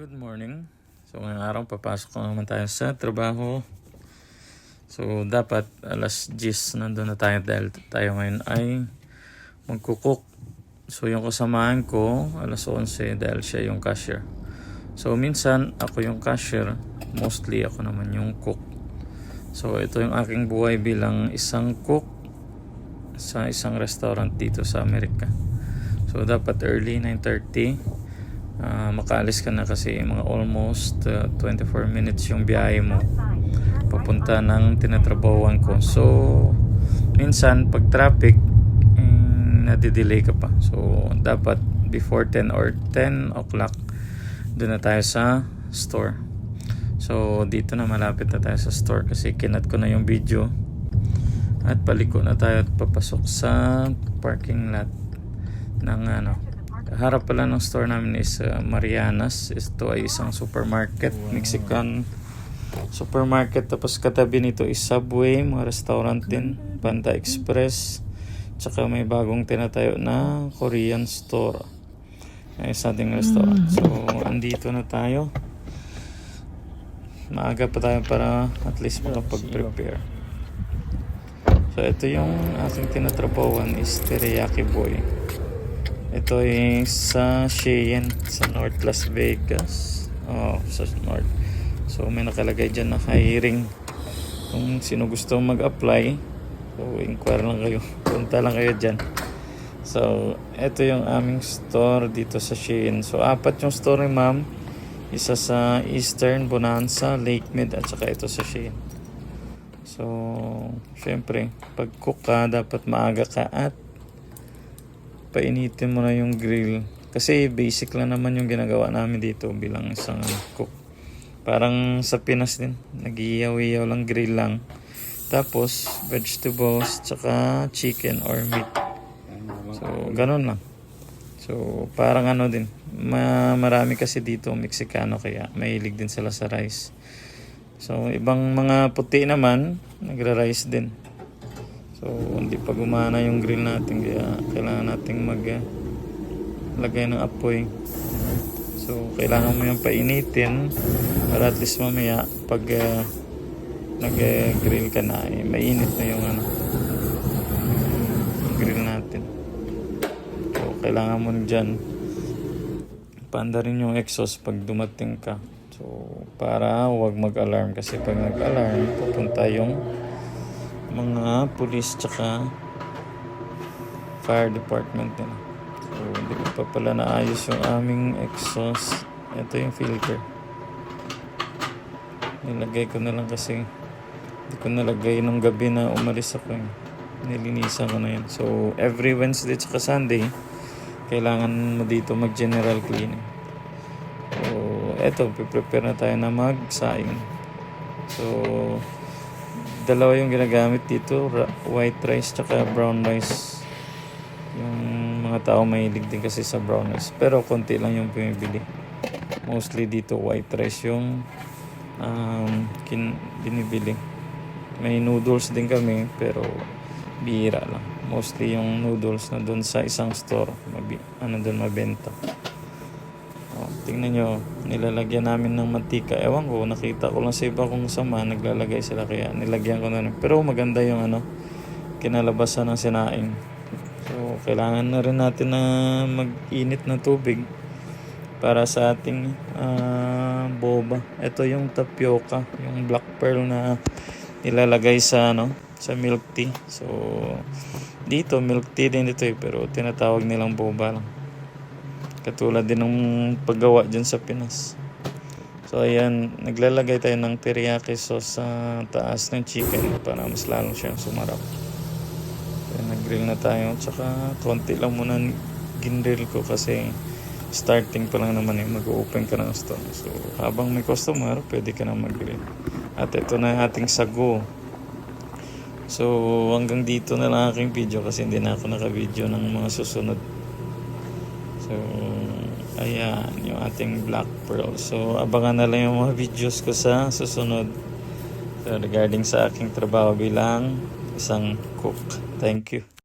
Good morning. So ngayong araw papasok na naman tayo sa trabaho. So dapat alas 10 nandun na tayo dahil tayo ngayon ay magkukok. So yung kasamahan ko alas 11 dahil siya yung cashier. So minsan ako yung cashier, mostly ako naman yung cook. So ito yung aking buhay bilang isang cook sa isang restaurant dito sa Amerika. So dapat early 9:30 Ah, makaalis ka na kasi mga almost uh, 24 minutes yung biyahe mo papunta ng tinatrabawan ko. So, minsan pag traffic, eh, nadidelay ka pa. So, dapat before 10 or 10 o'clock, doon na tayo sa store. So, dito na malapit na tayo sa store kasi kinat ko na yung video at paliko na tayo at papasok sa parking lot ng ano, harap pala ng store namin is uh, Marianas. Ito ay isang supermarket, Mexican supermarket. Tapos katabi nito is Subway, mga restaurant din, Panda Express. Tsaka may bagong tinatayo na Korean store. Ay sa ating restaurant. So, andito na tayo. Maaga pa tayo para at least makapag-prepare. So, ito yung aking tinatrabawan is Teriyaki Boy. Ito ay sa Cheyenne, sa North Las Vegas. Oh, sa North. So may nakalagay dyan na hiring. Kung sino gusto mag-apply, so inquire lang kayo. Punta lang kayo dyan. So, ito yung aming store dito sa Cheyenne. So, apat yung store ni ma'am. Isa sa Eastern, Bonanza, Lake Mid, at saka ito sa Cheyenne. So, syempre, pag cook ka, dapat maaga ka at painitin mo na yung grill. Kasi basic lang naman yung ginagawa namin dito bilang isang cook. Parang sa Pinas din, nag-iyaw-iyaw lang grill lang. Tapos, vegetables, tsaka chicken or meat. So, ganun lang. So, parang ano din. Ma marami kasi dito Mexicano kaya mahilig din sila sa rice. So, ibang mga puti naman, nagra-rice din. So, hindi pa gumana yung grill natin kaya kailangan nating mag uh, lagay ng apoy. So, kailangan mo yung painitin para at least mamaya pag uh, nag-grill ka na, eh, mainit na yung ano yung grill natin. So, kailangan mo dyan panda rin yung exhaust pag dumating ka. So, para huwag mag-alarm kasi pag nag-alarm, pupunta yung mga police tsaka fire department nila. So, hindi pa pala naayos yung aming exhaust. Ito yung filter. Nilagay ko na lang kasi hindi ko nalagay nung gabi na umalis ako yun. Nilinisan ko na yun. So, every Wednesday tsaka Sunday, kailangan mo dito mag-general cleaning. So, eto, prepare na tayo na mag-saing. So, dalawa yung ginagamit dito, white rice tsaka brown rice. Yung mga tao mahilig din kasi sa brown rice. Pero konti lang yung bumibili. Mostly dito white rice yung um, kin- binibili. May noodles din kami pero bihira lang. Mostly yung noodles na doon sa isang store, mabi- ano doon mabenta. Tingnan nyo, nilalagyan namin ng mantika. Ewan ko, nakita ko lang sa iba kung sama, naglalagay sila kaya nilagyan ko na rin. Pero maganda yung ano, kinalabasan ng sinaing. So, kailangan na rin natin na mag-init na tubig para sa ating ah, boba. Ito yung tapioca, yung black pearl na nilalagay sa ano, sa milk tea. So, dito milk tea din ito eh, pero tinatawag nilang boba lang. Katulad din ng paggawa dyan sa Pinas. So ayan, naglalagay tayo ng teriyaki sauce sa taas ng chicken para mas lalo siyang sumarap. Ayan, nag-grill na tayo. Tsaka konti lang muna ginrill ko kasi starting pa lang naman eh, mag-open ka ng store. So habang may customer, pwede ka na mag-grill. At ito na ating sago. So hanggang dito na lang aking video kasi hindi na ako naka-video ng mga susunod. So, ayan, yung ating black pearl. So, abangan na lang yung mga videos ko sa susunod. So, regarding sa aking trabaho bilang isang cook. Thank you.